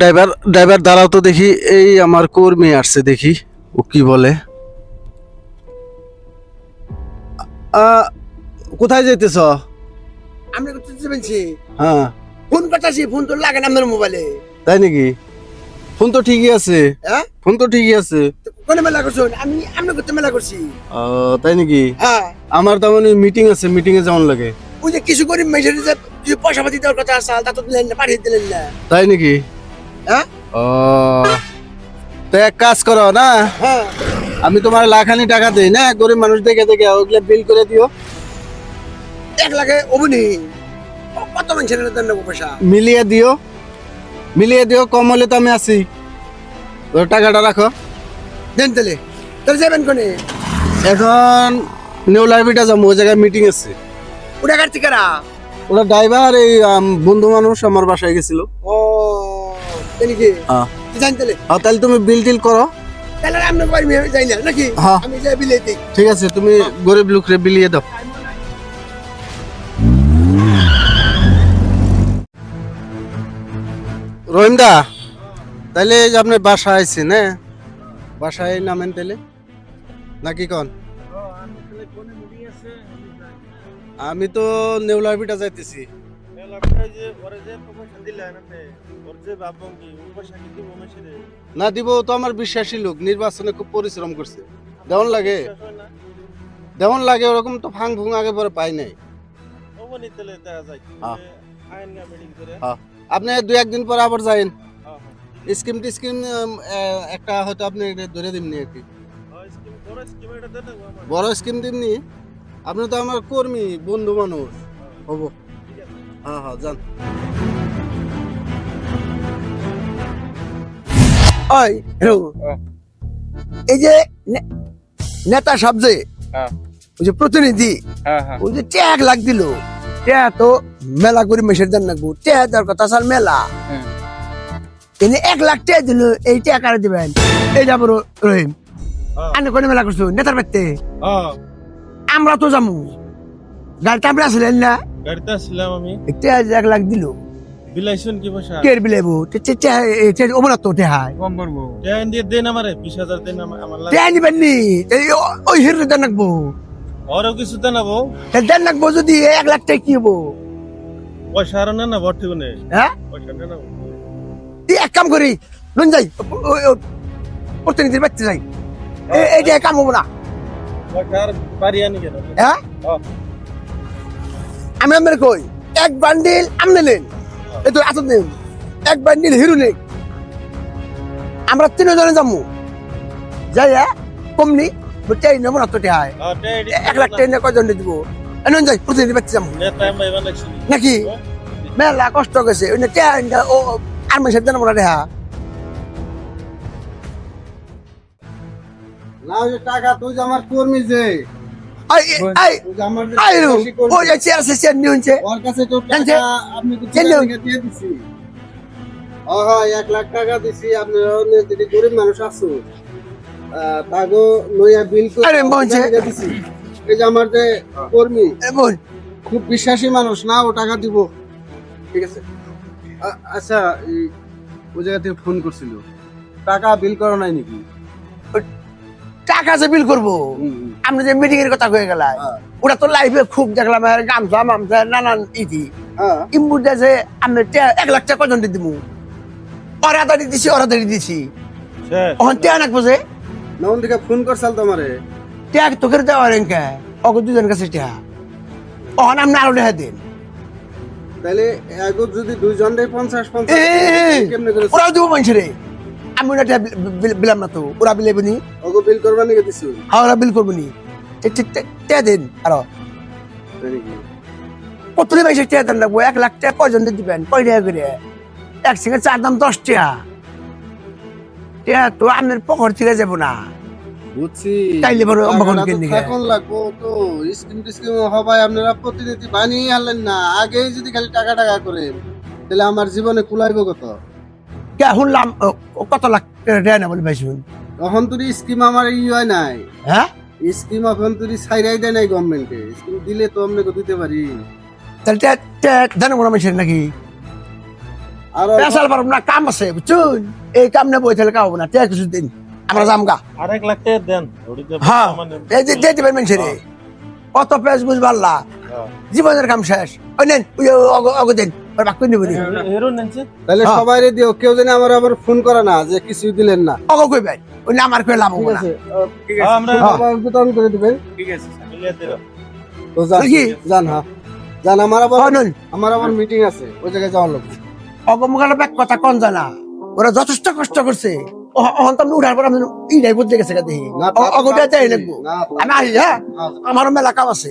Driver driver দাঁড়াও তো দেখি। এই আমার কর্মী আসছে দেখি ও কি বলে। কোথায় যেতেছ আমি করতে বলছি? হ্যাঁ। ফোন করতেছি ফোন তো লাগে না আপনার মোবাইলে। তাই নাকি? ফোন তো ঠিকই আছে। হ্যাঁ? ফোন তো ঠিকই আছে। তো কোনে মেলা করছ? আমি আমি করতে মেলা করছি। তাই নাকি? হ্যাঁ। আমার তেমন মিটিং আছে মিটিং এ যেমন লাগে। ওই যে কিছু করি মেসেজ যে কিছু পয়সা পাতি দেওয়ার কথা আছে তা তো দিলেন না পাঠিয়ে দিলেন না। তাই নাকি? হ্যাঁ? ও তো এক কাজ করো না? হ্যাঁ। আমি তোমার লাখানি টাকা দেই না? গরিব মানুষ দেখে দেখে ওগুলো বিল করে দিও। এক লাখে অবনি কত মানুষের দেন পয়সা? মিলিয়ে দিও। মিলিয়ে দিও কম হলে তো আমি ওই টাকাটা রাখো। দেন তাহলে। তাহলে যাবেন কোনে? এখন নিউ লাইব্রেরিটা যাব ওই জায়গায় মিটিং আছে। ওটা কারা ওরা ড্রাইভার এই বন্ধু মানুষ আমার বাসায় গেছিল। ও তাই কি? হ্যাঁ। জান তাহলে। আর তাহলে তুমি বিল টিল করো। তাহলে আমরা যাই না নাকি? হ্যাঁ। আমি যাই বিলে দিই। ঠিক আছে তুমি গরিব লোকরে বিলিয়ে দাও। রহিমদা তাহলে এই যে আপনি বাসায় আইছেন হ্যাঁ বাসায় নামেন তাহলে নাকি কন? আমি তো নেউলাবিটা যাইতেছি। না দিব তো আমার বিশ্বাসী লোক নির্বাচনে খুব পরিশ্রম করছে। দেওয়ান লাগে। দেওয়ান লাগে ওরকম তো ফাং ফুং আগে পরে পাই নাই। হ্যাঁ। হ্যাঁ। আপনি দুই একদিন পরে আবার যাইন। স্কিম টিস্কিম একটা হয়তো আপনি ধরে দিমনি আর কি। বড় স্কিম দিমনি আপনি তো আমার কর্মী বন্ধু মানুষ। হব। হ্যাঁ হ্যাঁ যান। ওই হ্যালো এই যে নে- নেতা সব যে হ্যাঁ। ওই যে প্রতিনিধি ওই যে ট্যাগ লাগ দিল ট্যাগ তো মেলা করে মেসের দেন না গো ট্যাগ দেওয়ার কথা স্যার মেলা। হ্যাঁ। এনে এক লাখ ট্যাগ দিল এই ট্যাগ কারে দিবেন। এই যাব রহিম আনে কোনে মেলা করছ? নেতার বাড়িতে? আমরা তো যাব গাড়িটা আমরা আসলেন না? গাড়িতে আসলাম আমি। এক লাখ দিল। বিলাইছুন কি পয়সা? টের বিলাইবো? অমরাত তো টেহাই কম করব। ট্যান দিয়ে দেন আমারে বিশ হাজার দেন আমার লাগে। নিবেন নি? ওই হিরো দেন রাখব আরও কিছু দেন আবো দেন যদি এক লাখ টাকা কি হব পয়সা আরও না না ভর্তি কোনে হ্যাঁ? পয়সা এক কাম করি নুন যাই প্রতিনিধির বাড়তে যাই। এইটা কাম হব না। পয়সা আর বাড়ি আনি কেন? হ্যাঁ? হ্যাঁ। আমি আমার কই? এক বান্ডিল আমনে নেন। এই তো আসত নেন এক বান্ডিল হিরো নেই। আমরা তিনজনে যাব যাই হ্যাঁ কমনি চাই নেব না তো টেহাই হ্যাঁ, এক লাখ টাকা কয়জন দিব এ নুন যাই প্রতিনিধি বাড়তে যাব নাকি মেলা কষ্ট গেছে ওই টেহা ও আর মাসের দেন মোটা টেহা যে টাকা তুই আমার কর্মী যে এক লাখ টাকা দিছি আপনারা যদি গরিব মানুষ আছো তাগো লইয়া বিল করে আরে বলছে। এই যে আমার যে কর্মী বল খুব বিশ্বাসী মানুষ না ও টাকা দিব। ঠিক আছে? আচ্ছা ওই জায়গা থেকে ফোন করছিল। টাকা বিল করা নাই নাকি? টাকা যে বিল করব। আমরা যে মিটিং এর কথা কয়ে গেলাম হ্যাঁ। ওটা তো লাইভে খুব দেখলাম গামছা মামছা নানান ইতি। হ্যাঁ। যে আমি এক লাখ টাকা কজন দিব ওরা দাঁড়িয়ে দিছি ওরা দাঁড়িয়ে দিছি। স্যার ওখান টেয়া নাকবো যে। নন থেকে ফোন করছাল তোমারে? ট্যাগ তোকে দেওয়া রেঙ্কা ওকে দুজন কাছে টেয়া। ওখানে আপনি আরও দেখা দিন। তাহলে এগো যদি দুইজন রে পঞ্চাশ পঞ্চাশ কেমনে করে ওরাও দিব মানুষের। আমি টেয়া বিল- বিলাম না তো ওরা বিলেবো নি। ওগো বিল করবার নাকি দিছো। হ্যাঁ ওরা বিল করব নি। টে- টে- টে- দিন আরও। নাকি? কতটি পয়সা টেয়া দেন রাখব এক লাখ টাকা কজন দিবেন? কয় টাকা করে এক সিঙ্গে চার দাম দশ টাকা টেয়া তো আপনার পকর থেকে যাব না। বুঝছি। তাইলে বড় অবাকন তো কেন দিকে? লাগবো তো স্কিম টিস্কিম হবাই আপনারা প্রতিনিধি বানিয়ে আনলেন না আগেই যদি খালি টাকা টাকা করেন তাহলে আমার জীবনে কুলাইবো কত? কে শুনলাম কত লাখ না বলে তখন স্কিম আমার ই হয় নাই। হ্যাঁ? স্কিম এখন দেয় নাই গভর্নমেন্টে স্কিম দিলে তো আপনাকে দিতে পারি। তাহলে নাকি? পেশাল পারব না কাম আছে বুঝছুন এই কাম নেব তাহলে কাম হব না তে কিছু দিন আমরা যাম গা আর এক লাখ টাকা দেন হ্যাঁ মানে এই যে দিয়ে দিবেন মানুষের কত পেশ বুঝ পারলা হ্যাঁ। জীবনের কাম শেষ। ওই নেন ওই দিন নিবনি তাহলে হ্যাঁ। সবাই দিও কেউ যেন আমার আবার ফোন করে না যে কিছু দিলেন না। অগ কইবেন ওই না আমার কই লাভ হব ঠিক না আছে। হ্যাঁ, আমরা আবার বিতরণ করে দিবেন। মিলিয়ে দিলাম তো যান দেখি। যান হ্যাঁ। যান আমার আবার আমার আবার মিটিং আছে ওই জায়গায় যাওয়ার লাগবে। অগমগালে ব্যাক কথা কন জানা? ওরা যথেষ্ট কষ্ট করছে। অহন তো উঠার পর আমি ইডাই গেছে দেখি। অগটা লাগবো। আমি আসি হ্যাঁ? আমারও মেলা কাম আছে।